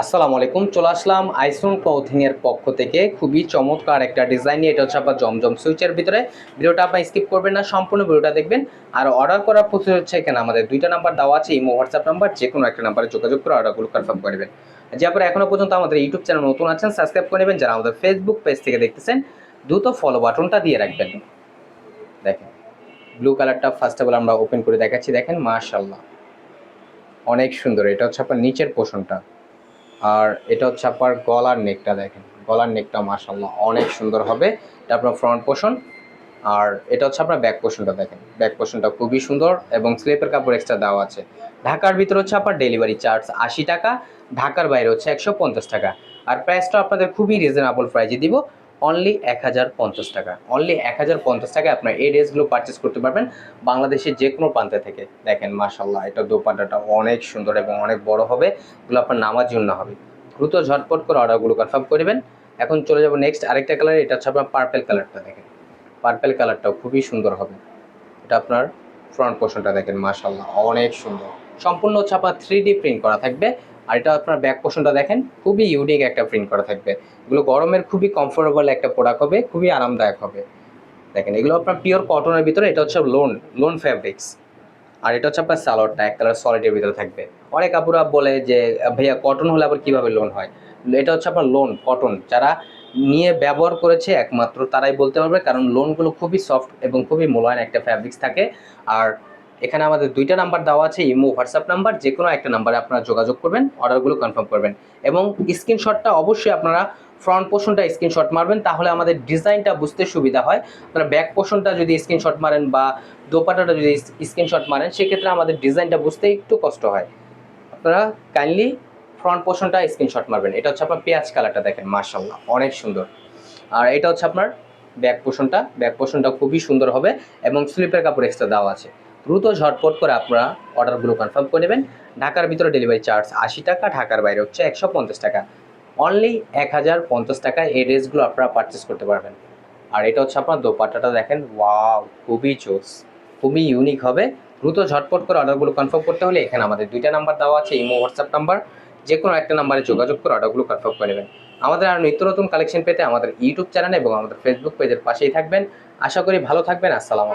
আসসালামু আলাইকুম, চলে আসলাম আইসন এর পক্ষ থেকে। খুবই চমৎকার একটা ডিজাইন নিয়ে, এটা হচ্ছে আপনার জমজম সুইচের ভিতরে। ভিডিওটা আপনি স্কিপ করবেন না, সম্পূর্ণ ভিডিওটা দেখবেন। আর অর্ডার করার প্রসেস হচ্ছে এখানে, আমাদের দুইটা নাম্বার দেওয়া আছে, ইমো হোয়াটসঅ্যাপ নাম্বার যে কোনো একটা নাম্বারে যোগাযোগ করে অর্ডারগুলো কনফার্ম করে নেবেন। যে আপনারা এখনও পর্যন্ত আমাদের ইউটিউব চ্যানেল নতুন আছেন সাবস্ক্রাইব করে নেবেন। যারা আমাদের ফেসবুক পেজ থেকে দেখতেছেন, দ্রুত ফলো বাটনটা দিয়ে রাখবেন। দেখেন ব্লু কালারটা ফার্স্ট অফ অল আমরা ওপেন করে দেখাচ্ছি। দেখেন মাশাল্লাহ অনেক সুন্দর। এটা হচ্ছে আপনার নিচের পোষণটা আর এটা হচ্ছে আপনার গলার নেকটা দেখেন। গলার নেকটা মাসাল্লাহ অনেক সুন্দর হবে। এটা আপনার ফ্রন্ট পোষণ আর এটা হচ্ছে আপনার ব্যাক পোষণটা দেখেন। ব্যাক পোষণটা খুবই সুন্দর এবং স্লিপের কাপড় এক্সট্রা দেওয়া আছে। ঢাকার ভিতরে হচ্ছে আপনার ডেলিভারি চার্জ আশি টাকা, ঢাকার বাইরে হচ্ছে একশো পঞ্চাশ টাকা। আর প্রাইসটা আপনাদের খুবই রিজনেবল প্রাইজে দিব। অনলি এক হাজার পঞ্চাশ টাকা। অনলি এক হাজার পঞ্চাশ টাকায় আপনার এই ড্রেসগুলো পারচেস করতে পারবেন বাংলাদেশের যে কোনো প্রান্তে থেকে। দেখেন মাশাল্লাহ এটা দোপাট্টাটা অনেক সুন্দর এবং অনেক বড় হবে। এগুলো আপনার নামার জন্য হবে। দ্রুত ঝটপট করে অর্ডারগুলো কনফার্ম করবেন এখন চলে যাব নেক্সট আরেকটা কালার এটা হচ্ছে আপনার পার্পেল কালারটা দেখেন। পার্পেল কালারটাও খুবই সুন্দর হবে। এটা আপনার ফ্রন্ট পোর্শনটা দেখেন মাশাল্লাহ অনেক সুন্দর। সম্পূর্ণ হচ্ছে আপনার থ্রি প্রিন্ট করা থাকবে। আর এটা আপনার ব্যাক পোর্শনটা দেখেন, খুবই ইউনিক একটা প্রিন্ট করা থাকবে। এগুলো গরমের খুবই কমফোর্টেবল একটা প্রোডাক্ট হবে, খুবই আরামদায়ক হবে। দেখেন, এগুলো আপনার পিওর কটনের ভিতরে, এটা হচ্ছে লোন লোন ফ্যাব্রিক্স আর এটা হচ্ছে আপনার সালোয়ারটা এক কালার সলিডের ভিতরে থাকবে। অনেক আপুরা বলে যে, ভাইয়া কটন হলে আবার কীভাবে লোন হয়? এটা হচ্ছে আপনার লোন কটন যারা নিয়ে ব্যবহার করেছে একমাত্র, তারাই বলতে পারবে, কারণ লোনগুলো খুবই সফট এবং খুবই মোলায়েম একটা ফ্যাব্রিক্স থাকে। আর এখানে আমাদের দুইটা নাম্বার দেওয়া আছে, ইমো, হোয়াটসঅ্যাপ নাম্বার যে কোনো একটা নাম্বারে আপনারা যোগাযোগ করবেন, অর্ডারগুলো কনফার্ম করবেন। এবং স্ক্রিনশটটা অবশ্যই আপনারা ফ্রন্ট পোর্শনটা স্ক্রিনশট মারবেন, তাহলে আমাদের ডিজাইনটা বুঝতে সুবিধা হয়। আপনারা ব্যাক পোর্শনটা যদি স্ক্রিনশট মারেন বা দোপাটাটা যদি স্ক্রিনশট মারেন, সেক্ষেত্রে আমাদের ডিজাইনটা বুঝতে একটু কষ্ট হয়। আপনারা কাইন্ডলি ফ্রন্ট পোর্শনটা স্ক্রিনশট মারবেন। এটা হচ্ছে আপনার পেঁয়াজ কালারটা দেখেন মার্শাল্লাহ অনেক সুন্দর। আর এটা হচ্ছে আপনার ব্যাক পোর্শনটা ব্যাক পোর্শনটা খুবই সুন্দর হবে এবং স্লিপের কাপড় এক্সট্রা দেওয়া আছে। দ্রুত ঝটপট করে আপনারা অর্ডারগুলো কনফার্ম করে নেবেন। ঢাকার ভিতরে ডেলিভারি চার্জ আশি টাকা, ঢাকার বাইরে হচ্ছে একশো পঞ্চাশ টাকা। অনলি এক হাজার পঞ্চাশ টাকায় এই ড্রেসগুলো আপনারা পারচেস করতে পারবেন। আর এটা হচ্ছে আপনার দোপাট্টাটা দেখেন ওয়াও খুবই চোস খুবই ইউনিক হবে। দ্রুত ঝটপট করে অর্ডারগুলো কনফার্ম করতে হলে এখানে আমাদের দুইটা নাম্বার দেওয়া আছে, ইমো হোয়াটসঅ্যাপ নাম্বার যে কোনো একটা নাম্বারে যোগাযোগ করে অর্ডারগুলো কনফার্ম করে নেবেন। আমাদের আর নিত্য নতুন কালেকশন পেতে আমাদের ইউটিউব চ্যানেল এবং আমাদের ফেসবুক পেজের পাশেই থাকবেন। আশা করি ভালো থাকবেন, আসসালাম